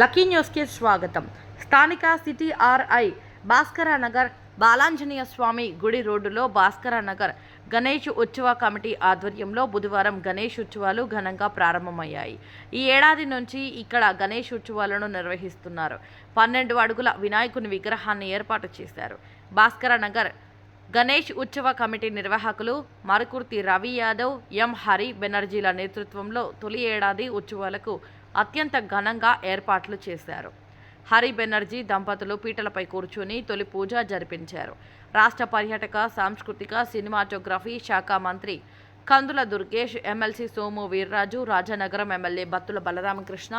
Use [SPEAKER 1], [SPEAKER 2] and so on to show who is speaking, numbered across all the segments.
[SPEAKER 1] Lucky న్యూస్కి స్వాగతం. స్థానిక సిటీ ఆర్ఐ భాస్కర నగర్ బాలాంజనేయ స్వామి గుడి రోడ్డులో భాస్కర నగర్ గణేష్ ఉత్సవ కమిటీ ఆధ్వర్యంలో బుధవారం గణేష్ ఉత్సవాలు ఘనంగా ప్రారంభమయ్యాయి. ఈ ఏడాది నుంచి ఇక్కడ గణేష్ ఉత్సవాలను నిర్వహిస్తున్నారు. పన్నెండు అడుగుల వినాయకుని విగ్రహాన్ని ఏర్పాటు చేశారు. భాస్కర నగర్ గణేష్ ఉత్సవ కమిటీ నిర్వాహకులు మరుకుర్తి రవి యాదవ్ ఎం హరి బెనర్జీల నేతృత్వంలో తొలి ఏడాది ఉత్సవాలకు అత్యంత ఘనంగా ఏర్పాట్లు చేశారు. హరి బెనర్జీ దంపతులు పీటలపై కూర్చుని తొలి పూజ జరిపించారు. రాష్ట్ర పర్యాటక సాంస్కృతిక సినిమాటోగ్రఫీ శాఖ మంత్రి కందుల దుర్గేష్ ఎమ్మెల్సీ సోము వీర్రాజు రాజనగరం ఎమ్మెల్యే బత్తుల బలరామకృష్ణ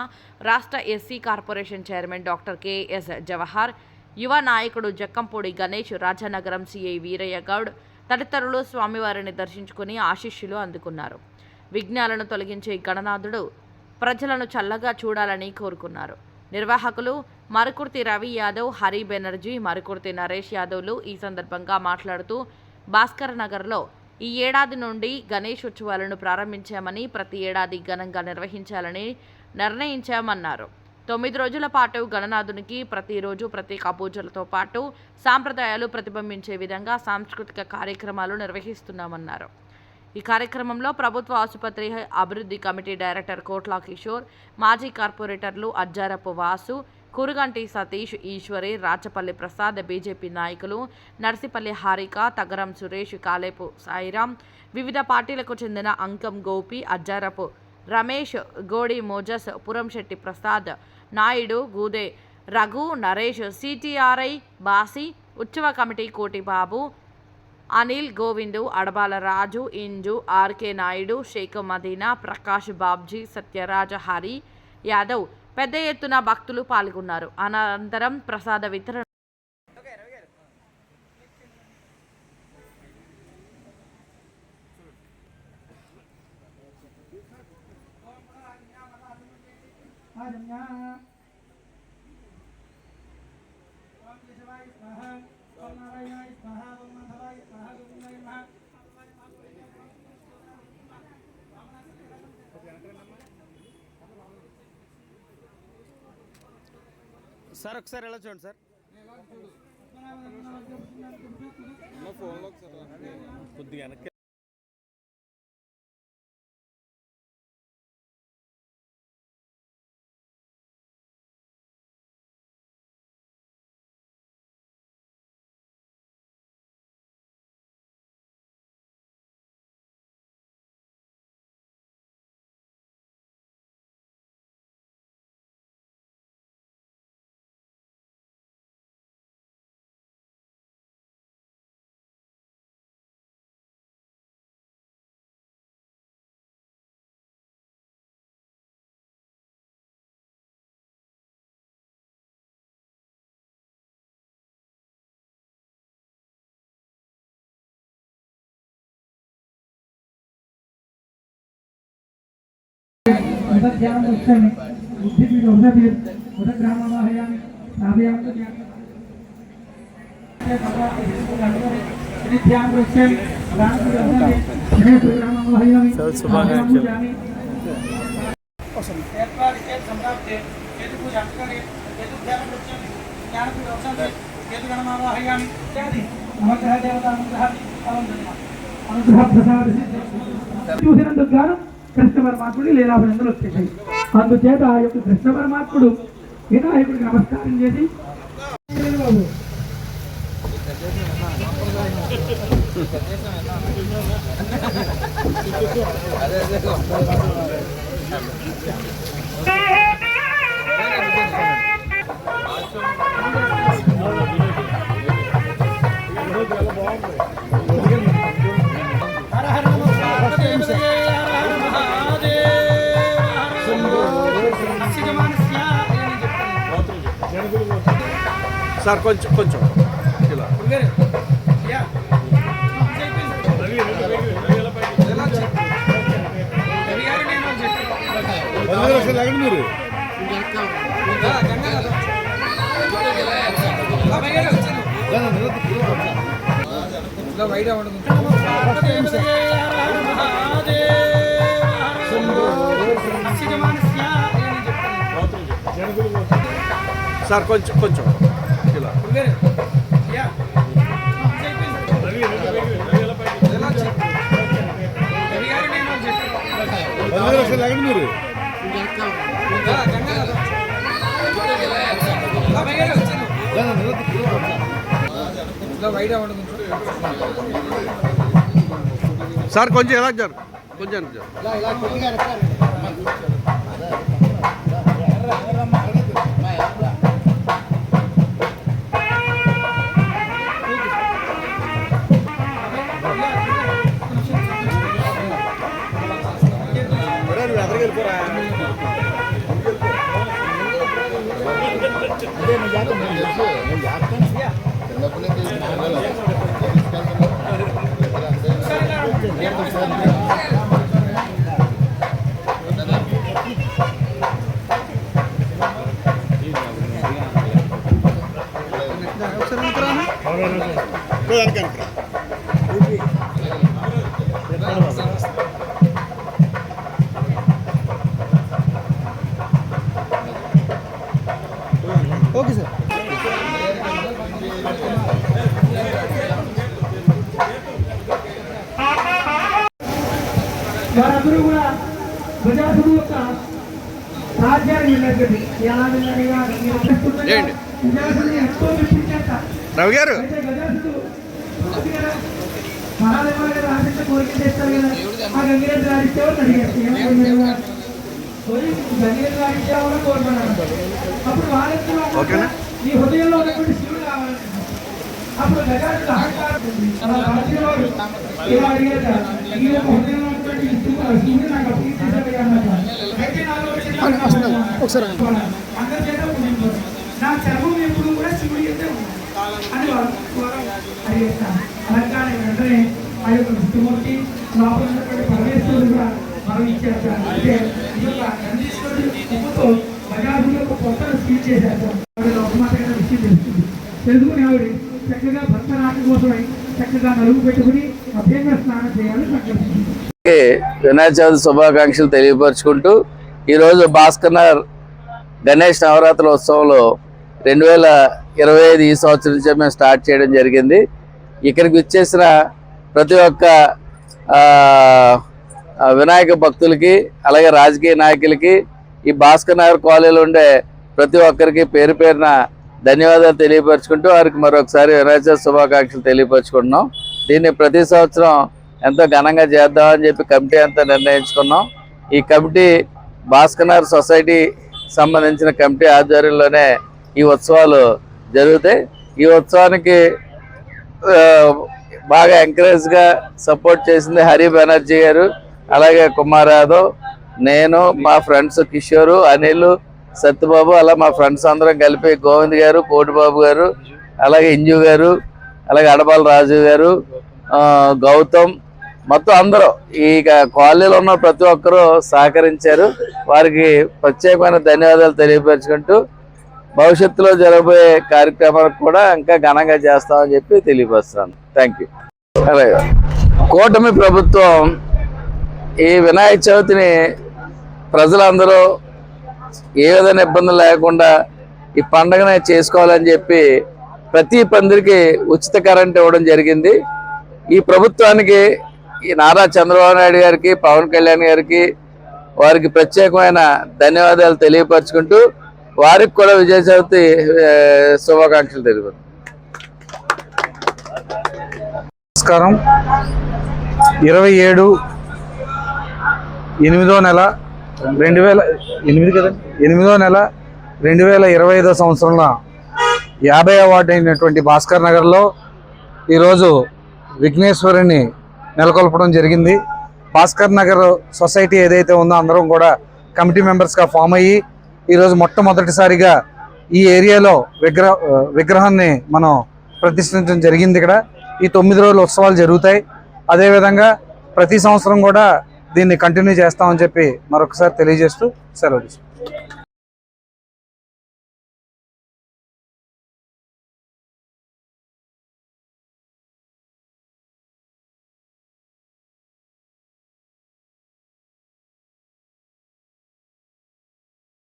[SPEAKER 1] రాష్ట్ర SC corporation chairman doctor KS Jawahar యువ నాయకుడు జక్కంపూడి గణేష్ రాజనగరం సిఐ వీరయ్య గౌడ్ తదితరులు స్వామివారిని దర్శించుకుని ఆశీస్సులు అందుకున్నారు. విఘ్నాలను తొలగించే గణనాథుడు ప్రజలను చల్లగా చూడాలని కోరుకున్నారు. నిర్వాహకులు మరుకుర్తి రవి యాదవ్ హరి బెనర్జీ మరుకుర్తి నరేష్ యాదవ్లు ఈ సందర్భంగా మాట్లాడుతూ భాస్కర్ నగర్లో ఈ ఏడాది నుండి గణేష్ ఉత్సవాలను ప్రారంభించామని ప్రతి ఏడాది ఘనంగా నిర్వహించాలని నిర్ణయించామన్నారు. తొమ్మిది రోజుల పాటు గణనాథునికి ప్రతిరోజు ప్రత్యేక పూజలతో పాటు సాంప్రదాయాలు ప్రతిబింబించే విధంగా సాంస్కృతిక కార్యక్రమాలు నిర్వహిస్తున్నామన్నారు. ఈ కార్యక్రమంలో ప్రభుత్వ ఆసుపత్రి అభివృద్ధి కమిటీ డైరెక్టర్ కోట్లా కిషోర్ మాజీ కార్పొరేటర్లు Ajjarapu Vasu Kuruganti Satish Eswari Rachapalli Prasad B J P నాయకులు నర్సిపల్లి హారిక తగరం సురేష్ కాలేపు సాయిరాం వివిధ పార్టీలకు చెందిన Ankam Gopi Ajjarapu Ramesh Godi Moses Puramsetti Prasad Naidu Goode Raghu Naresh C T R I బాసి ఉత్సవ కమిటీ కోటిబాబు అనిల్ గోవిందు అడబాల రాజు ఇంజు ఆర్కే నాయుడు షేక్ మదీనా ప్రకాష్ బాబ్జీ సత్యరాజ హరి యాదవ్ పెద్ద ఎత్తున భక్తులు పాల్గొన్నారు అనంతరం ప్రసాద వితరణ
[SPEAKER 2] Yeah.
[SPEAKER 3] సార్ ఒకసారి ఎలా చూడండి సార్? ఫోన్లో కొద్దిగా వెనక్కి
[SPEAKER 2] గణమావాహయామి ఇత్యాది నవగ్రహ దేవత అనుగ్రహ అనుగ్రహ ప్రసాద చూసినందుకు గాను కృష్ణ పరమాత్ముడి లీలాభినందనలు వచ్చేసాయి. అందుచేత ఆ యొక్క కృష్ణ పరమాత్ముడు వినాయకుడికి నమస్కారం చేసి బాబు హర
[SPEAKER 3] సార్ కొంచెం కొంచెం ఇలా. మీరు
[SPEAKER 2] అని చెప్తాను.
[SPEAKER 3] సార్ కొంచెం కొంచెం ఇలా
[SPEAKER 2] యా రవి గారు నేను చెప్పాను
[SPEAKER 3] మీరు
[SPEAKER 2] బాబాయ్ గారు వచ్చాను ఇలా వైడ్ అవ్వడం
[SPEAKER 3] సార్ కొంచెం ఎలా జరు కొంచెం వెనక్కి జరు.
[SPEAKER 2] వారందరూ కూడా ప్రజాసుడు యొక్క రాజ్యాన్ని ఎలా వెళ్ళగా
[SPEAKER 3] ఏంటి?
[SPEAKER 2] ప్రజాసుని ఎంతో మెప్పించాక
[SPEAKER 3] రవి గారు
[SPEAKER 2] అయితే గజాసుడు మహాదేవాలు గారు ఆశించ కోరిక చేస్తారు కదా ఆ గంగిరెడ్డి గారు అడిగారు గంగిరెడ్డి గారు కోరుకున్నాను అప్పుడు వాళ్ళెత్తులో ఈ హృదయంలో ఉన్నటువంటి శివుడు అప్పుడు అహంకారం అడిగారు ఈ హృదయంలో ఉన్నటువంటి శివుడు నాకు అయితే నాలో ఒకసారి అందరి చేత నా చర్మం ఎప్పుడు కూడా శివుడి అని అడిగేస్తాను అలాగే వెంటనే ఆ యొక్క విష్ణుమూర్తి లోపల ఉన్నటువంటి పరమేశ్వరుడు కూడా మనం ఇచ్చేస్తాను అంటే ఈ యొక్క నందీశ్వరుడు ఉప్పుతో బజారు యొక్క పొట్టను స్వీట్ చేసేస్తాం ఆవిడ లోకమాత విషయం తెలుస్తుంది తెలుసుకుని ఆవిడ చక్కగా భర్త రాక కోసమై చక్కగా నలుగు పెట్టుకుని అభ్యంగ స్నానం చేయాలని సంకల్పించింది
[SPEAKER 4] వినాయక చవితి శుభాకాంక్షలు తెలియపరుచుకుంటూ ఈరోజు భాస్కర్ గణేష్ నవరాత్రుల ఉత్సవంలో రెండు వేల ఇరవై ఐదు ఈ సంవత్సరం నుంచే మేము స్టార్ట్ చేయడం జరిగింది. ఇక్కడికి వచ్చేసిన ప్రతి ఒక్క వినాయక భక్తులకి అలాగే రాజకీయ నాయకులకి ఈ భాస్కర్ నగర్ కాలనీలో ఉండే ప్రతి ఒక్కరికి పేరు పేరున ధన్యవాదాలు తెలియపరుచుకుంటూ వారికి మరొకసారి వినాయక శుభాకాంక్షలు తెలియపరచుకుంటున్నాం. దీన్ని ప్రతి సంవత్సరం ఎంతో ఘనంగా చేద్దామని చెప్పి కమిటీ అంతా నిర్ణయించుకున్నాం. ఈ కమిటీ భాస్కర్ సొసైటీ సంబంధించిన కమిటీ ఆధ్వర్యంలోనే ఈ ఉత్సవాలు జరుగుతాయి. ఈ ఉత్సవానికి బాగా ఎంకరేజ్గా సపోర్ట్ చేసింది హరి బెనర్జీ గారు అలాగే కుమార్ యాదవ్ నేను మా ఫ్రెండ్స్ కిషోరు అనిల్ సత్యబాబు అలా మా ఫ్రెండ్స్ అందరం కలిపి గోవింద్ గారు కోటిబాబు గారు అలాగే ఇంజు గారు అలాగే అడపాల రాజు గారు గౌతమ్ మొత్తం అందరూ ఈ కాలనీలో ఉన్న ప్రతి ఒక్కరూ సహకరించారు. వారికి ప్రత్యేకమైన ధన్యవాదాలు తెలియపరుచుకుంటూ భవిష్యత్తులో జరగబోయే కార్యక్రమాలకు కూడా ఇంకా ఘనంగా చేస్తామని చెప్పి తెలియపరుస్తున్నాను. థ్యాంక్ యూ కూటమి ప్రభుత్వం ఈ వినాయక చవితిని ప్రజలందరూ ఏ విధమైన ఇబ్బందులు లేకుండా ఈ పండగనే చేసుకోవాలని చెప్పి ప్రతి పందిరికి ఉచిత కరెంట్ ఇవ్వడం జరిగింది. ఈ ప్రభుత్వానికి ఈ నారా చంద్రబాబు నాయుడు గారికి పవన్ కళ్యాణ్ గారికి వారికి ప్రత్యేకమైన ధన్యవాదాలు తెలియపరచుకుంటూ వారికి కూడా విజయ చవితి శుభాకాంక్షలు తెలియదు
[SPEAKER 5] నమస్కారం. ఇరవై ఏడు ఎనిమిదో నెల రెండు వేల ఎనిమిది కదా? ఎనిమిదో నెల రెండు వేల ఇరవై ఐదో సంవత్సరంలో యాభై అవార్డు అయినటువంటి భాస్కర్ నగర్లో ఈరోజు విఘ్నేశ్వరుని నెలకొల్పడం జరిగింది. భాస్కర్ నగర్ సొసైటీ ఏదైతే ఉందో అందరం కూడా కమిటీ మెంబర్స్గా ఫామ్ అయ్యి ఈరోజు మొట్టమొదటిసారిగా ఈ ఏరియాలో విగ్రహ విగ్రహాన్ని మనం ప్రతిష్ఠించడం జరిగింది ఇక్కడ. ఈ తొమ్మిది రోజుల ఉత్సవాలు జరుగుతాయి. అదేవిధంగా ప్రతి సంవత్సరం కూడా దీన్ని కంటిన్యూ చేస్తామని చెప్పి మరొకసారి తెలియజేస్తూ సెలవు